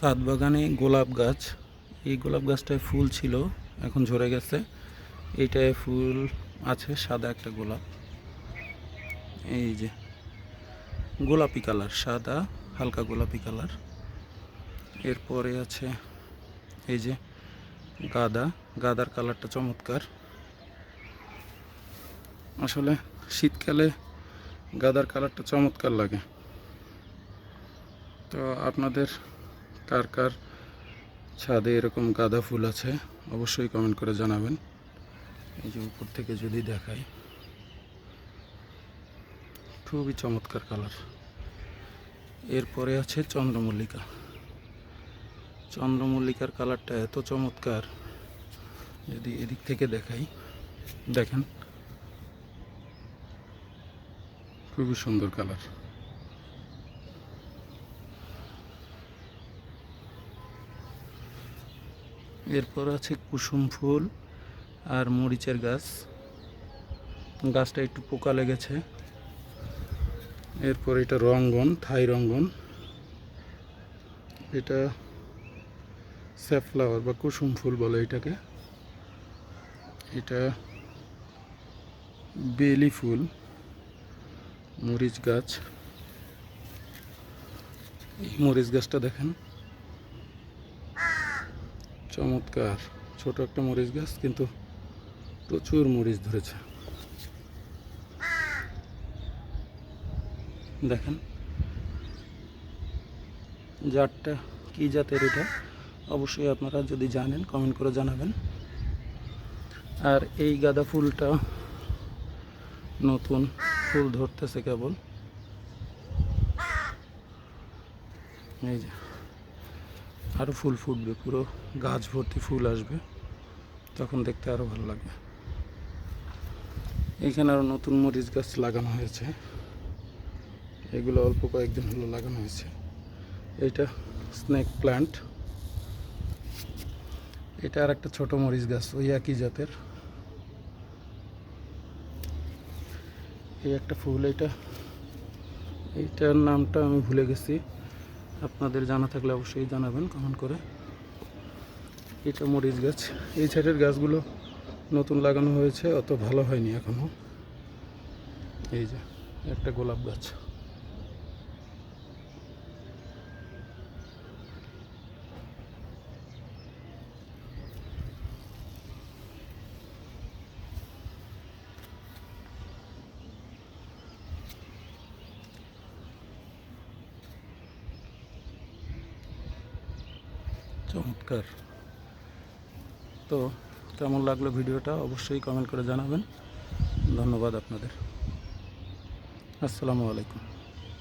সাত বাগানে গোলাপ গাছ। এই গোলাপ গাছটায় ফুল ছিল, এখন ঝরে গেছে। এইটায় ফুল আছে, সাদা একটা গোলাপ। এই যে, গোলাপি কালার, সাদা, হালকা গোলাপি কালার। এরপরে আছে, এই যে, গাদা। গাদার কালারটা চমৎকার। আসলে শীতকালে গাদার কালারটা চমৎকার লাগে। তো আপনাদের কার কার ছাদে এরকম গাঁদা ফুল আছে, অবশ্যই কমেন্ট করে জানাবেন। এই যে উপর থেকে যদি দেখাই, খুবই চমৎকার কালার এরপরে আছে চন্দ্রমল্লিকা। চন্দ্রমল্লিকার কালারটা এত চমৎকার, যদি এদিক থেকে দেখাই, দেখেন। খুবই সুন্দর কালার এরপর আছে কুসুম ফুল আর মরিচের গাছ। গাছটা একটু পোকা লেগেছে। এরপর এটা রঙ্গন, থাই রঙ্গন। এটা স্যাফ্লাওয়ার বা কুসুম ফুল বলে এটাকে। এটা বেলি ফুল, মরিচ গাছ। এই মরিচ গাছটা দেখেন। চমৎকার। ছোট একটা মরিচ গাছ, কিন্তু প্রচুর মরিচ ধরেছে। দেখেন, জাতটা কি জাতের এটা? অবশ্যই আপনারা যদি জানেন কমেন্ট করে জানাবেন। আর এই গাঁদা ফুলটা নতুন ফুল ধরতেছে কেবল। এই যে। আরও ফুল ফুটবে, পুরো গাছ ভর্তি ফুল আসবে। তখন দেখতে আরও ভালো লাগবে এখানে আরও নতুন মরিচ গাছ লাগানো হয়েছে। এগুলো অল্প কয়েকদিন হলো লাগানো হয়েছে। এইটা স্নেক প্ল্যান্ট। এটা আর একটা ছোটো মরিচ গাছ, ওই একই জাতের। এই একটা ফুল এটা এইটার নামটা আমি ভুলে গেছি। আপনাদের জানা থাকলে অবশ্যই জানাবেন, কমেন্ট করে। এটা মরিচ গাছ। এই সাইডের গাছগুলো নতুন লাগানো হয়েছে, অত ভালো হয়নি এখনও এই যে, একটা গোলাপ গাছ। চমৎকার। তো কেমন লাগল ভিডিওটা অবশ্যই কমেন্ট করে জানাবেন। ধন্যবাদ আপনাদের। আসসালামু আলাইকুম।